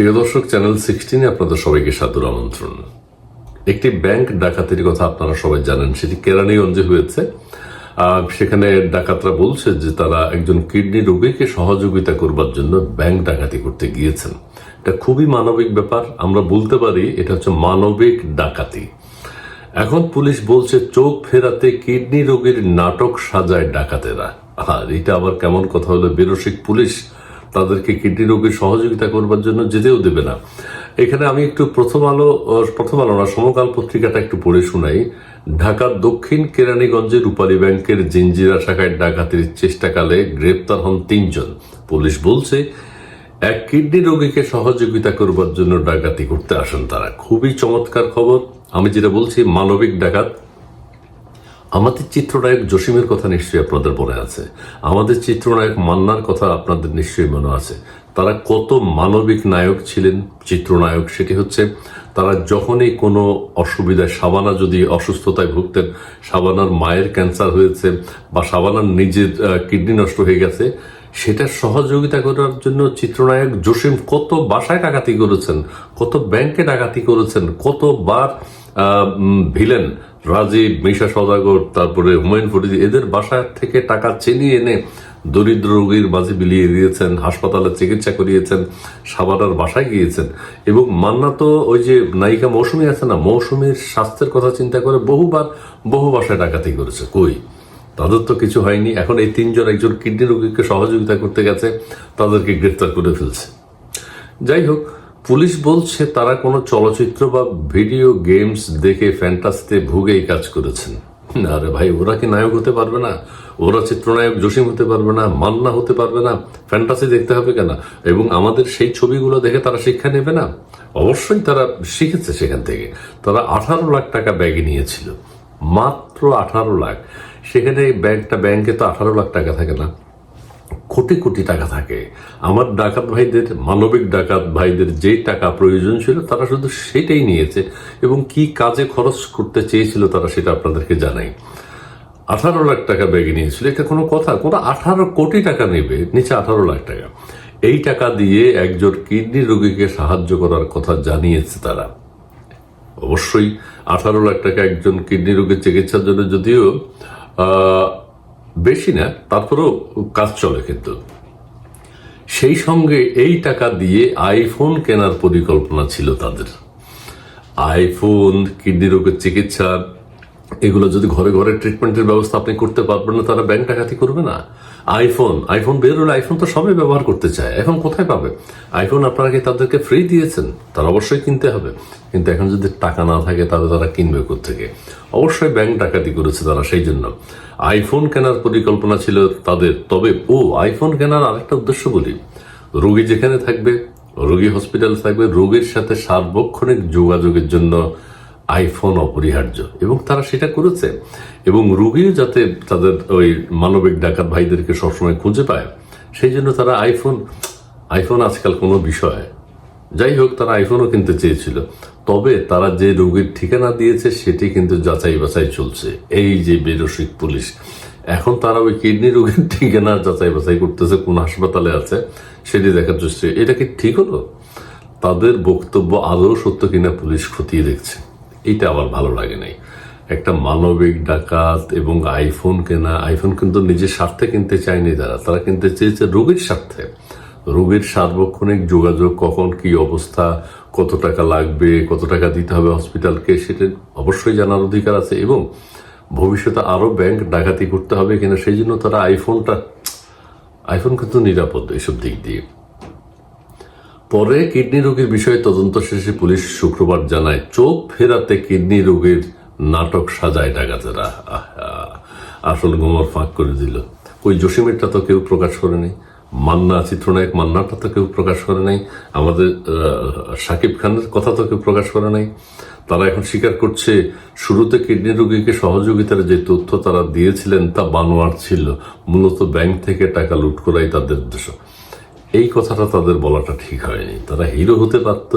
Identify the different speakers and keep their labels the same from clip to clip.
Speaker 1: প্রিয় দর্শক চ্যানেল সিক্সটিনে আপনাদের সবাইকে সাদর আমন্ত্রণ। একটি ব্যাংক ডাকাতির কথা আপনারা সবাই জানেন, সেটি কেরানীগঞ্জে হয়েছে। সেখানে ডাকাতরা বলছে যে তারা একজন কিডনি রোগীকে সহযোগিতা করবার জন্য ব্যাংক ডাকাতি করতে গিয়েছেন। এটা খুবই মানবিক ব্যাপার, আমরা বলতে পারি এটা হচ্ছে মানবিক ডাকাতি। এখন পুলিশ বলছে চোখ ফেরাতে কিডনি রোগীর নাটক সাজায় ডাকাতেরা। আর এটা আবার কেমন কথা হলো, বেরসিক পুলিশ তাদেরকে কিডনি রোগীর সহযোগিতা করবার জন্য যেতেও দেবে না। এখানে আমি একটু প্রথম আলো প্রথম আলো না, সমকাল পত্রিকাটা একটু পড়ে শোনাই। ঢাকার দক্ষিণ কেরানীগঞ্জের রূপালী ব্যাংকের জিঞ্জিরা শাখায় ডাকাতির চেষ্টাকালে গ্রেপ্তার হন তিনজন। পুলিশ বলছে, এক কিডনি রোগীকে সহযোগিতা করবার জন্য ডাকাতি করতে আসেন তারা। খুবই চমৎকার খবর। আমি যেটা বলছি, মানবিক ডাকাত। আমাদের চিত্রনায়ক জসিমের কথা নিশ্চয়ই আপনাদের মনে আছে। আমাদের চিত্রনায়ক মান্নার কথা আপনাদের নিশ্চয়ই মনে আছে। তারা কত মানবিক নায়ক ছিলেন, চিত্রনায়ক সেটি হচ্ছে তারা যখনই কোনো অসুবিধায়, সাবানা যদি অসুস্থতায় ভুগতেন, সাবানার মায়ের ক্যান্সার হয়েছে বা সাবানার নিজের কিডনি নষ্ট হয়ে গেছে সেটা সহযোগিতা করার জন্য চিত্রনায়ক জসিম কত বাসায় ডাকাতি করেছেন, কত ব্যাংকে ডাকাতি করেছেন, কতবার ভিলেন রাজীব, মিশা সদাগর, তারপরে হুমায়ুন ফরিদ, এদের বাসা থেকে টাকা চেনিয়ে এনে দরিদ্র রোগীর মাঝে বিলিয়ে দিয়েছেন, হাসপাতালে চিকিৎসা করিয়েছেন সাবানার বাসায় গিয়েছেন। এবং মান্না তো ওই যে নায়িকা মৌসুমী আছে না, মৌসুমীর স্বাস্থ্যের কথা চিন্তা করে বহুবার বহু বাসায় ডাকাতি করেছে। কই? তাদের তো কিছু হয়নি। এখন এই তিনজন একজন কিডনি রোগীকে সহযোগিতা করতে গেছে, তাদেরকে গ্রেফতার করে ফেলছে। যাই হোক, পুলিশ বলছে তারা কোনো চলচ্চিত্র বা ভিডিও গেমস দেখে ফ্যান্টাসিতে ভুগে এই কাজ করেছেন। আরে ভাই, ওরা কি নায়ক হতে পারবে না? ওরা চিত্রনায়ক, জসিম হতে পারবে না, মান্না হতে পারবে না, ফ্যান্টাসি দেখতে হবে কেন? এবং আমাদের সেই ছবিগুলো দেখে তারা শিক্ষা নেবে না? অবশ্যই তারা শিখেছে সেখান থেকে। তারা আঠারো লাখ টাকা ব্যাগে নিয়েছিল। মাত্র আঠারো লাখ। সেখানে ব্যাংকটা ব্যাংকে তো আঠারো লাখ টাকা থাকে না। কোটি কোটি টাকা থাকে। আমার ডাকাত ভাইদের, মানবিক ডাকাত ভাইদের যে টাকা প্রয়োজন ছিল, তারা শুধু সেটাই নিয়েছে এবং কি কাজে খরচ করতে চেয়েছিল তারা সেটা আপনাদেরকে জানাই। আঠারো লাখ টাকা ব্যাগে নিয়েছিল। এটা কোনো কথা। কোনো আঠারো কোটি টাকা নেবে, নিচে আঠারো লাখ টাকা। এই টাকা দিয়ে একজন কিডনি রোগীকে সাহায্য করার কথা জানিয়েছে তারা। অবশ্যই আঠারো লাখ টাকা একজন কিডনি রোগীর চিকিৎসার জন্য যদিও বেশি না, তারপরেও কাজ চলে কিন্তু। সেই সঙ্গে এই টাকা দিয়ে আইফোন কেনার পরিকল্পনা ছিল তাদের। আইফোন, কিডনি রোগের চিকিৎসা, এগুলো যদি ঘরে ঘরে ট্রিটমেন্টের ব্যবস্থা আপনি করতে পারবেন না তারা ব্যাংক ডাকাতি করবে না। আইফোন আইফোন বের হলে আইফোন তো সবাই ব্যবহার করতে চায়। এখন কোথায় পাবে? আইফোন আপনারা কি তাদেরকে ফ্রি দিয়েছেন? তারা অবশ্যই কিনতে হবে। কিন্তু এখন যদি টাকা না থাকে, তাহলে তারা কিনবে থেকে অবশ্যই ব্যাংক ডাকাতি করেছে তারা সেই জন্য। আইফোন কেনার পরিকল্পনা ছিল তাদের। তবে, ও আইফোন কেনার আরেকটা উদ্দেশ্য বলি। রোগী যেখানে থাকবে, রোগী হসপিটাল থাকবে, রোগীর সাথে সার্বক্ষণিক যোগাযোগের জন্য আইফোন অপরিহার্য। এবং তারা সেটা করেছে। এবং রোগীও যাতে তাদের ওই মানবিক ডাকাত ভাইদেরকে সবসময় খুঁজে পায়, সেই জন্য তারা আইফোন আইফোন আজকাল কোনো বিষয়। যাই হোক, তারা আইফোনও কিনতে চেয়েছিল। তবে তারা যে রোগীর ঠিকানা দিয়েছে, সেটি কিন্তু যাচাই বাছাই চলছে। এই যে বেরসিক পুলিশ। এখন তারা ওই কিডনি রোগীর ঠিকানা যাচাই বাছাই করতেছে, কোন হাসপাতালে আছে, সেটি দেখার চেষ্টা। এটা কি ঠিক হলো? তাদের বক্তব্য আদৌ সত্য কিনা পুলিশ খতিয়ে দেখছে। এটা আমার ভালো লাগে নাই। একটা মানবিক ডাকাত এবং আইফোন কেনা আইফোন কিন্তু নিজের স্বার্থে কিনতে চায়নি তারা। তারা কিনতে চেয়েছে রোগীর স্বার্থে। রোগীর সার্বক্ষণিক যোগাযোগ, কখন কি অবস্থা, কত টাকা লাগবে, কত টাকা দিতে হবে হসপিটালকে, সেটা অবশ্যই জানার অধিকার আছে এবং ভবিষ্যতে আরও ব্যাংক ডাকাতি করতে হবে কিনা, সেই জন্য তারা আইফোনটা আইফোন কিন্তু নিরাপদ এসব দিক দিয়ে। পরে কিডনি রোগের বিষয়ে তদন্ত শেষে পুলিশ শুক্রবার জানায়, চোখ ফেরাতে কিডনি রোগের নাটক সাজায় ডাকাতেরা আসল গোমর ফাঁক করে দিল। ওই জসিমেরটা তো কেউ প্রকাশ করেনি। মান্না, চিত্রনায়ক মান্নাটা তো কেউ প্রকাশ করে নাই। আমাদের শাকিব খানের কথা তো কেউ প্রকাশ করে নাই। তারা এখন স্বীকার করছে, শুরুতে কিডনি রোগীকে সহযোগিতার যে তথ্য তারা দিয়েছিলেন তা বানোয়ার ছিল। মূলত ব্যাংক থেকে টাকা লুট করাই তাদের উদ্দেশ্য। এই কথাটা তাদের বলাটা ঠিক হয়নি। তারা হিরো হতে পারত,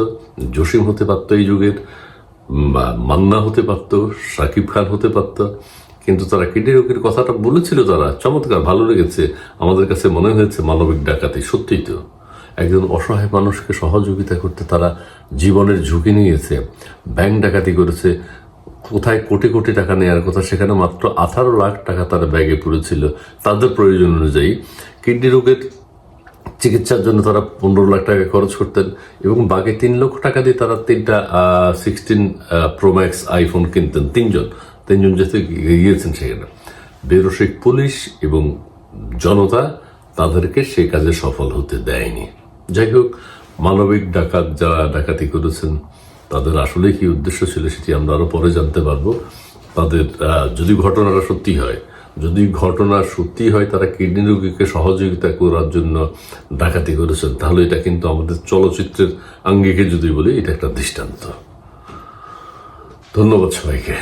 Speaker 1: জসিম হতে পারত এই যুগের মান্না হতে পারত, সাকিব খান হতে পারত, কিন্তু তারা কিডনি রোগের কথাটা বলেছিল তারা, চমৎকার, ভালো লেগেছে। আমাদের কাছে মনে হয়েছে মানবিক ডাকাতি, সত্যিই তো। একজন অসহায় মানুষকে সহযোগিতা করতে তারা জীবনের ঝুঁকি নিয়েছে, ব্যাংক ডাকাতি করেছে, কোথায় কোটি কোটি টাকা নেওয়ার কথা সেখানে মাত্র আঠারো লাখ টাকা তারা ব্যাগে পড়েছিল। তাদের প্রয়োজন অনুযায়ী কিডনি রোগের চিকিৎসার জন্য তারা পনেরো লাখ টাকা খরচ করতেন এবং বাকি তিন লক্ষ টাকা দিয়ে তারা তিনটা সিক্সটিন প্রোম্যাক্স আইফোন কিনতেন তিনজন। তিনজন যেতে গিয়েছেন সেখানে। বেরসিক পুলিশ এবং জনতা তাদেরকে সে কাজে সফল হতে দেয়নি। যাই হোক, মানবিক ডাকাত যারা ডাকাতি করেছেন, তাদের আসলে কি উদ্দেশ্য ছিল সেটি আমরা আরও পরে জানতে পারব। তাদের যদি ঘটনাটা সত্যি হয় যদি ঘটনা সত্যি হয়, তারা কিডনি রোগীকে সহযোগিতা করার জন্য ডাকাতি করেছেন, তাহলে এটা কিন্তু আমাদের চলচ্চিত্রের আঙ্গিকে যদি বলি, এটা একটা দৃষ্টান্ত। ধন্যবাদ সবাইকে।